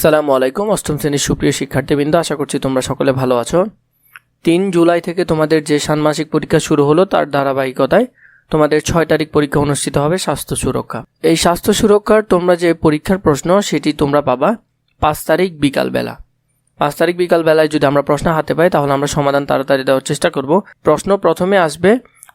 আসসালামু আলাইকুম, অষ্টম শ্রেণির সুপ্রিয় শিক্ষার্থীবৃন্দ, আশা করছি তোমরা সকলে ভালো আছো। তিন জুলাই থেকে তোমাদের যে ষান্মাসিক পরীক্ষা শুরু হলো তার ধারাবাহিকতায় তোমাদের ছয় তারিখ পরীক্ষা অনুষ্ঠিত হবে স্বাস্থ্য সুরক্ষা। এই স্বাস্থ্য সুরক্ষার তোমরা যে পরীক্ষার প্রশ্ন, সেটি তোমরা পাবা পাঁচ তারিখ বিকালবেলা। পাঁচ তারিখ বিকালবেলায় যদি আমরা প্রশ্ন হাতে পাই, তাহলে আমরা সমাধান তাড়াতাড়ি দেওয়ার চেষ্টা করব। প্রশ্ন প্রথমে আসবে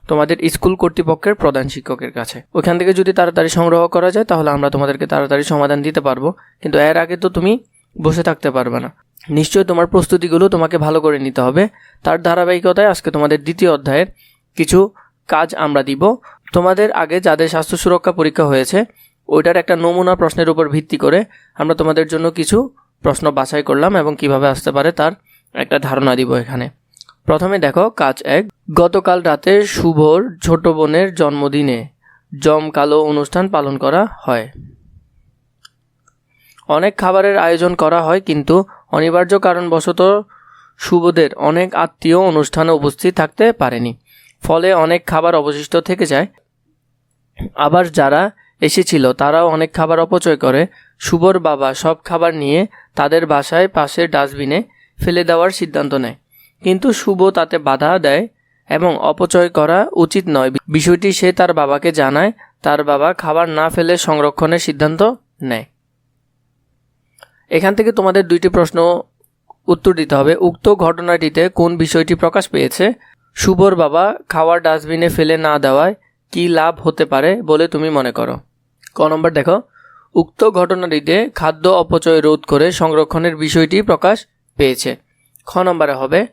তোমাদের স্কুল কর্তৃপক্ষের প্রধান শিক্ষকের কাছে। ওখান থেকে যদি তাড়াতাড়ি সংগ্রহ করা যায়, তাহলে আমরা তোমাদেরকে তাড়াতাড়ি সমাধান দিতে পারব। কিন্তু এর আগে তো তুমি বসে থাকতে পারবে না। নিশ্চয়ই তোমার প্রস্তুতিগুলো তোমাকে ভালো করে নিতে হবে। তার ধারাবাহিকতায় আজকে তোমাদের দ্বিতীয় অধ্যায়ের কিছু কাজ আমরা দিব। তোমাদের আগে যাদের স্বাস্থ্য সুরক্ষা পরীক্ষা হয়েছে, ওইটার একটা নমুনা প্রশ্নের উপর ভিত্তি করে আমরা তোমাদের জন্য কিছু প্রশ্ন বাছাই করলাম এবং কীভাবে আসতে পারে তার একটা ধারণা দিব এখানে। প্রথমে দেখো কাজ এক। গতকাল রাতে শুভর ছোট বোনের জন্মদিনে জমকালো অনুষ্ঠান পালন করা হয়। অনেক খাবারের আয়োজন করা হয়, কিন্তু অনিবার্য কারণবশত শুভদের অনেক আত্মীয় অনুষ্ঠানে উপস্থিত থাকতে পারেনি। ফলে অনেক খাবার অবশিষ্ট থেকে যায়। আবার যারা এসেছিল, তারাও অনেক খাবার অপচয় করে। শুভর বাবা সব খাবার নিয়ে তাদের বাসায় পাশের ডাস্টবিনে ফেলে দেওয়ার সিদ্ধান্ত নেয়। কিন্তু শুভ তাতে বাধা দেয় এবং অপচয় করা উচিত নয়। বিষয়টি সে তার বাবাকে জানায়। তার বাবা খাবার না ফেলে সংরক্ষণের সিদ্ধান্ত নেয়। এখান থেকে তোমাদের দুইটি প্রশ্ন উত্তর দিতে হবে। উক্ত ঘটনাটিতে কোন বিষয়টি প্রকাশ পেয়েছে? শুভর বাবা খাওয়ার ডাস্টবিনে ফেলে না দেওয়ায় কি লাভ হতে পারে বলে তুমি মনে করো? ক নম্বর দেখো। উক্ত ঘটনাটিতে খাদ্য অপচয় রোধ করে সংরক্ষণের বিষয়টি প্রকাশ পেয়েছে। খ নম্বরে হবে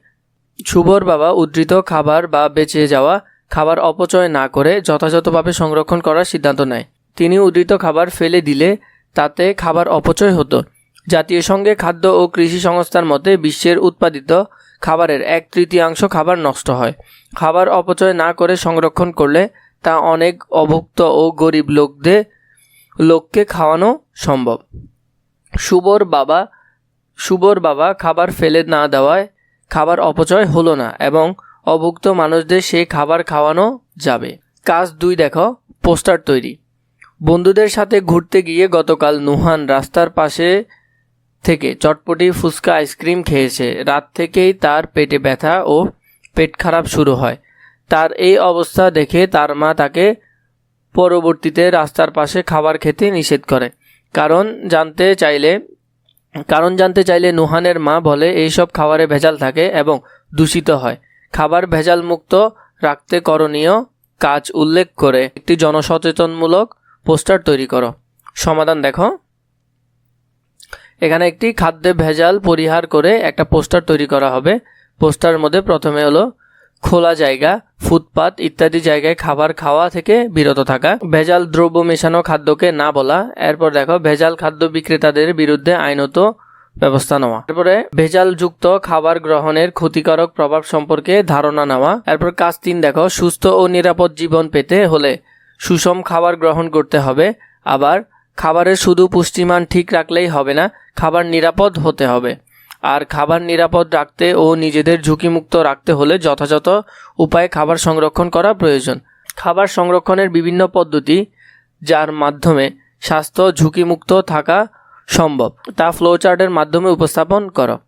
শুভর বাবা উদ্ধৃত খাবার বা বেঁচে যাওয়া খাবার অপচয় না করে যথাযথভাবে সংরক্ষণ করার সিদ্ধান্ত নেয়। তিনি উদ্ধৃত খাবার ফেলে দিলে তাতে খাবার অপচয় হতো। জাতীয় সঙ্গে খাদ্য ও কৃষি সংস্থার মতে বিশ্বের উৎপাদিত খাবারের এক তৃতীয়াংশ খাবার নষ্ট হয়। খাবার অপচয় না করে সংরক্ষণ করলে তা অনেক অভুক্ত ও গরিব লোকদের লোককে খাওয়ানো সম্ভব। শুভর বাবা শুভর বাবা খাবার ফেলে না দেওয়ায় খাবার অপচয় হলো না এবং অভুক্ত মানুষদের সেই খাবার খাওয়ানো যাবে। কাজ দুই দেখো, পোস্টার তৈরি। বন্ধুদের সাথে ঘুরতে গিয়ে গতকাল নুহান রাস্তার পাশে থেকে চটপটি ফুচকা আইসক্রিম খেয়েছে। রাত থেকেই তার পেটে ব্যথা ও পেট খারাপ শুরু হয়। তার এই অবস্থা দেখে তার মা তাকে পরবর্তীতে রাস্তার পাশে খাবার খেতে নিষেধ করে। কারণ জানতে চাইলে কারণ জানতে চাইলে নুহানের মা বলে এইসব খাবারে ভেজাল থাকে এবং দূষিত হয়। খাবার ভেজাল মুক্ত রাখতে করণীয় কাজ উল্লেখ করে একটি জনসচেতনমূলক পোস্টার তৈরি করো। সমাধান দেখো। এখানে একটি খাদ্যে ভেজাল পরিহার করে একটা পোস্টার তৈরি করা হবে। পোস্টার মধ্যে প্রথমে হলো খোলা জায়গা, ফুটপাত ইত্যাদি জায়গায় খাবার খাওয়া থেকে বিরত থাকা। ভেজাল দ্রব্য মেশানো খাদ্যকে না বলা। এরপর দেখো, ভেজাল খাদ্য বিক্রেতাদের বিরুদ্ধে আইনত ব্যবস্থা নেওয়া। এরপরে ভেজাল যুক্ত খাবার গ্রহণের ক্ষতিকারক প্রভাব সম্পর্কে ধারণা নেওয়া। এরপর কাজ তিন, দেখো, সুস্থ ও নিরাপদ জীবন পেতে হলে সুষম খাবার গ্রহণ করতে হবে। আবার খাবারের শুধু পুষ্টিমান ঠিক রাখলেই হবে না, খাবার নিরাপদ হতে হবে। আর খাবার নিরাপদ রাখতে ও নিজেদের ঝুঁকিমুক্ত রাখতে হলে যথাযথ উপায়ে খাবার সংরক্ষণ করা প্রয়োজন। খাবার সংরক্ষণের বিভিন্ন পদ্ধতি, যার মাধ্যমে স্বাস্থ্য ঝুঁকিমুক্ত থাকা সম্ভব, তা ফ্লোচার্টের মাধ্যমে উপস্থাপন করো।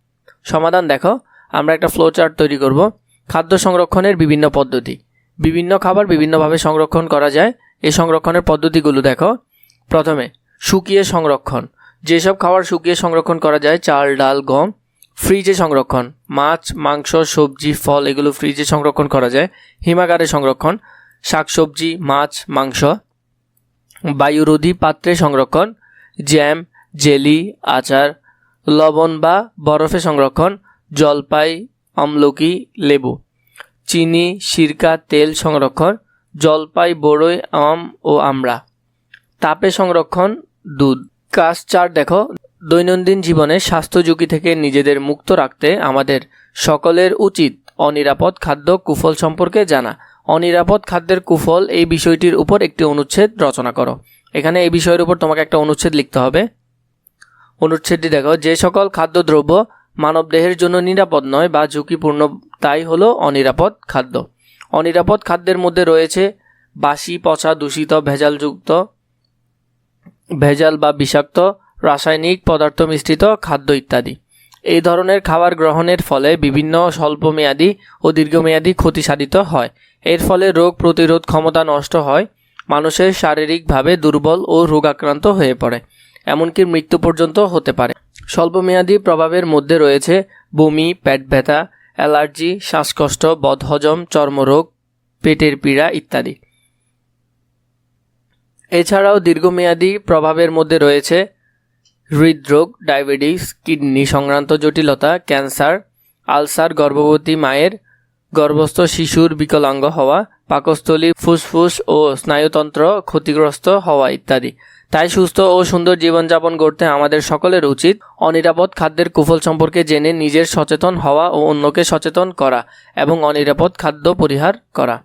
সমাধান দেখো, আমরা একটা ফ্লোচার্ট তৈরি করব। খাদ্য সংরক্ষণের বিভিন্ন পদ্ধতি। বিভিন্ন খাবার বিভিন্নভাবে সংরক্ষণ করা যায়। এই সংরক্ষণের পদ্ধতিগুলো দেখো। প্রথমে, শুকিয়ে সংরক্ষণ। যেসব খাবার শুকিয়ে সংরক্ষণ করা যায়, চাল, ডাল, গম ফ্রিজে সংরক্ষণ, মাছ, মাংস, সবজি, ফল এগুলো ফ্রিজে সংরক্ষণ করা যায়। হিমাগারে সংরক্ষণ, শাকসবজি, মাছ, মাংস। বায়ুরোধী পাত্রে সংরক্ষণ, জ্যাম, জেলি, আচার, লবণ বা বরফে সংরক্ষণ, জলপাই, আমলকি, লেবু। চিনি, সিরকা, তেল সংরক্ষণ, জলপাই, বড়ই, আম ও আমড়া। তাপে সংরক্ষণ দুধ। কাজ চার দেখো। দৈনন্দিন জীবনে স্বাস্থ্য ঝুঁকি থেকে নিজেদের মুক্ত রাখতে আমাদের সকলের উচিত অনিরাপদ খাদ্য কুফল সম্পর্কে জানা। অনিরাপদ খাদ্যের কুফল এই বিষয়টির উপর একটি অনুচ্ছেদ রচনা করো। এখানে এই বিষয়ের উপর তোমাকে একটা অনুচ্ছেদ লিখতে হবে। অনুচ্ছেদটি দেখো, যে সকল খাদ্যদ্রব্য মানবদেহের জন্য নিরাপদ নয় বা ঝুঁকিপূর্ণ, তাই হলো অনিরাপদ খাদ্য। অনিরাপদ খাদ্যের মধ্যে রয়েছে বাসি, পচা, দূষিত, ভেজালযুক্ত, ভেজাল বা বিষাক্ত রাসায়নিক পদার্থ মিশ্রিত খাদ্য ইত্যাদি। এই ধরনের খাবার গ্রহণের ফলে বিভিন্ন স্বল্পমেয়াদী ও দীর্ঘমেয়াদী ক্ষতি সাধিত হয়। এর ফলে রোগ প্রতিরোধ ক্ষমতা নষ্ট হয়, মানুষের শারীরিকভাবে দুর্বল ও রোগাক্রান্ত হয়ে পড়ে, এমনকি মৃত্যু পর্যন্ত হতে পারে। স্বল্পমেয়াদী প্রভাবের মধ্যে রয়েছে বমি, পেট ব্যথা, অ্যালার্জি, শ্বাসকষ্ট, বদহজম, চর্মরোগ, পেটের পীড়া ইত্যাদি। এছাড়াও দীর্ঘমেয়াদী প্রভাবের মধ্যে রয়েছে হৃদরোগ, ডায়াবেটিস, কিডনি সংক্রান্ত জটিলতা, ক্যান্সার, আলসার, গর্ভবতী মায়ের, গর্ভস্থ শিশুর বিকলাঙ্গ হওয়া, পাকস্থলী ফুসফুস ও স্নায়ুতন্ত্র ক্ষতিগ্রস্ত হওয়া ইত্যাদি। তাই সুস্থ ও সুন্দর জীবনযাপন করতে আমাদের সকলের উচিত অনিরাপদ খাদ্যের কুফল সম্পর্কে জেনে নিজের সচেতন হওয়া ও অন্যকে সচেতন করা এবং অনিরাপদ খাদ্য পরিহার করা।